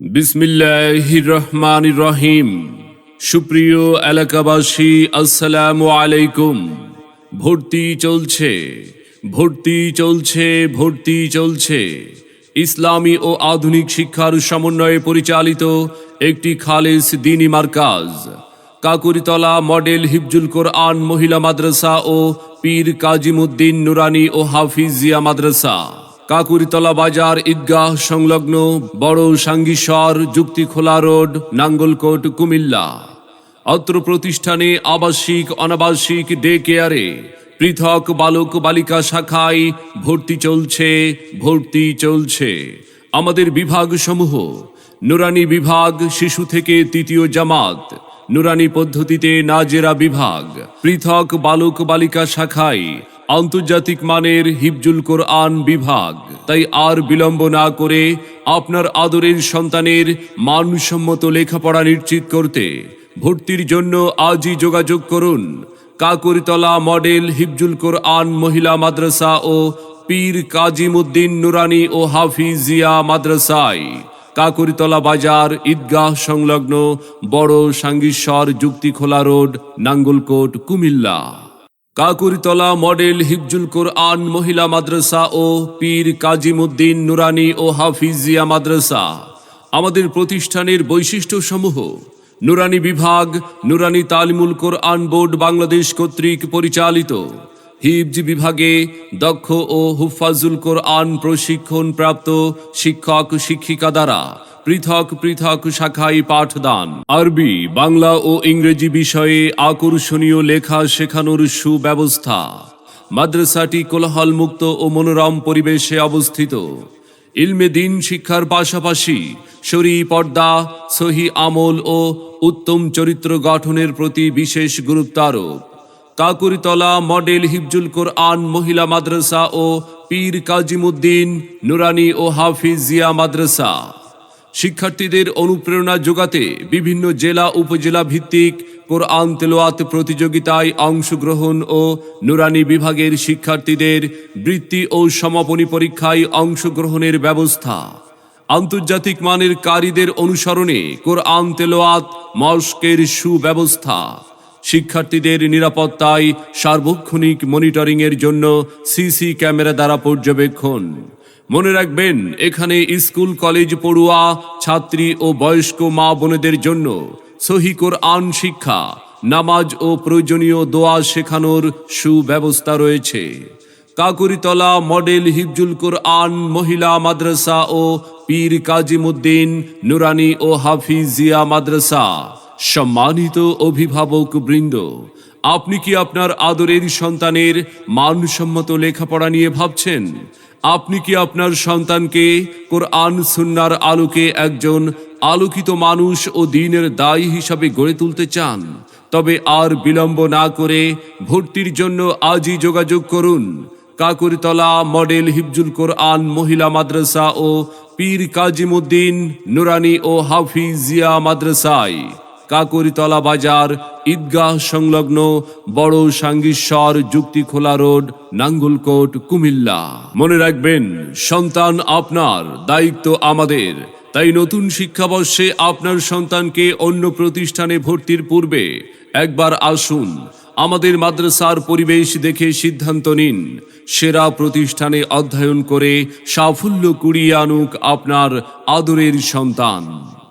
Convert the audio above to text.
বিসমিল্লাহ রহমান রহিম সুপ্রিয় এলাকাবাসী, আসসালামু আলাইকুম। ভর্তি চলছে ভর্তি চলছে ভর্তি চলছে। ইসলামী ও আধুনিক শিক্ষার সমন্বয়ে পরিচালিত একটি খালেস দিনী মার্কাজ। কাকুরিতলা মডেল হিফজুল কোরআন মহিলা মাদ্রাসা ও পীর কাজিমুদ্দিন নুরানি ও হাফিজিয়া মাদ্রাসা। কাকুরিতলা বাজার ঈদগাহ সংলগ্ন বড় সাঙ্গীস্বর যুক্তিখোলা রোড, নাঙ্গলকোট, কুমিল্লা। অত্র প্রতিষ্ঠানে আবাসিক, অনাবাসিক ডে কেয়ারে পৃথক বালক বালিকা শাখায় ভর্তি চলছে ভর্তি চলছে। আমাদের বিভাগ সমূহ নুরানি বিভাগ, শিশু থেকে তৃতীয় জামাত, নুরানি পদ্ধতিতে নাজেরা বিভাগ, পৃথক বালক বালিকা শাখায় আন্তর্জাতিক মানের হিফজুল কোরআন বিভাগ। তাই আর বিলম্ব না করে আপনার আদরের সন্তানের মানসম্মত লেখাপড়া নিশ্চিত করতে ভর্তির জন্য আজই যোগাযোগ করুন। কাকুরিতলা মডেল হিফজুল কোরআন মহিলা মাদ্রাসা ও পীর কাজিমুদ্দিন নুরানি ও হাফিজিয়া মাদ্রাসায়। কাকুরিতলা বাজার ঈদগাহ সংলগ্ন বড় সাঙ্গীস্বর যুক্তিখোলা রোড, নাঙ্গলকোট, কুমিল্লা। কাকুরিতলা মডেল হিফজুল কোরআন মহিলা মাদ্রাসা ও পীর কাজিমুদ্দিন নুরানি ও হাফিজিয়া মাদ্রাসা। আমাদের প্রতিষ্ঠানের বৈশিষ্ট্য সমূহ নুরানি বিভাগ, নুরানি তালিমুল কোরআন বোর্ড বাংলাদেশ কর্তৃক পরিচালিত। হিফজ বিভাগে দক্ষ ও হুফাজুল কোরআন প্রশিক্ষণ প্রাপ্ত শিক্ষক শিক্ষিকা দ্বারা পৃথক পৃথক শাখায় পাঠদান। আরবি, বাংলা ও ইংরেজি বিষয়ে আকর্ষণীয় লেখা শেখানোর সুব্যবস্থা। মাদ্রাসাটি কোলাহল মুক্ত ও মনোরম পরিবেশে অবস্থিত। ইলমে দিন শিক্ষার পাশাপাশি শরী পর্দা, সহি আমল ও উত্তম চরিত্র গঠনের প্রতি বিশেষ গুরুত্ব আরোপ। কাকুরিতলা মডেল হিফজুল কোরআন মহিলা মাদ্রাসা ও পীর কাজিমুদ্দিন নুরানি ও হাফিজিয়া মাদ্রাসা। শিক্ষার্থীদের অনুপ্রেরণা যোগাতে বিভিন্ন জেলা, উপজেলা ভিত্তিক কোরআন তেলোয়াত প্রতিযোগিতায় অংশগ্রহণ ও নুরানি বিভাগের শিক্ষার্থীদের বৃত্তি ও সমাপনী পরীক্ষায় অংশগ্রহণের ব্যবস্থা। আন্তর্জাতিক মানের কারীদের অনুসরণে কোরআন তেলোয়াত মস্কের সুব্যবস্থা। শিক্ষার্থীদের নিরাপত্তায় সার্বক্ষণিক মনিটরিংয়ের জন্য সিসি ক্যামেরা দ্বারা পর্যবেক্ষণ। মনে রাখবেন, এখানে স্কুল, কলেজ পড়ুয়া, ছাত্রী ও বয়স্ক মা বোনেদের জন্য সহি কোরআন শিক্ষা, নামাজ ও প্রয়োজনীয় দোয়া শেখানোর সুব্যবস্থা রয়েছে। কাকুরিতলা মডেল হিফজুল কোরআন, মহিলা মাদ্রাসা ও পীর কাজিমুদ্দিন, নুরানি ও হাফিজিয়া মাদ্রাসা, সম্মানিত অভিভাবক বৃন্দ আপনি কি আপনার আদরের সন্তানের মানসম্মত লেখাপড়া নিয়ে ভাবছেন? আপনি কি আপনার সন্তানকে কোরআন সুন্নার আলোকে একজন আলোকিত মানুষ ও দিনের দায়ী হিসাবে গড়ে তুলতে চান? তবে আর বিলম্ব না করে ভর্তির জন্য আজই যোগাযোগ করুন। কাকুরতলা মডেল হিফজুল কোরআন মহিলা মাদ্রাসা ও পীর কাজিমুদ্দিন নুরানি ও হাফিজিয়া মাদ্রাসায়। কাকুরিতলা বাজার, ঈদগাহ সংলগ্ন বড় সাঙ্গীস্বর যুক্তিখোলা রোড, নাঙ্গুলকোট, কুমিল্লা। মনে রাখবেন, সন্তান আপনার, দায়িত্ব আমাদের। তাই নতুন শিক্ষাবর্ষে আপনার সন্তানকে অন্য প্রতিষ্ঠানে ভর্তির পূর্বে একবার আসুন, আমাদের মাদ্রাসার পরিবেশ দেখে সিদ্ধান্ত নিন। সেরা প্রতিষ্ঠানে অধ্যয়ন করে সাফল্য কুড়িয়ে আনুক আপনার আদরের সন্তান।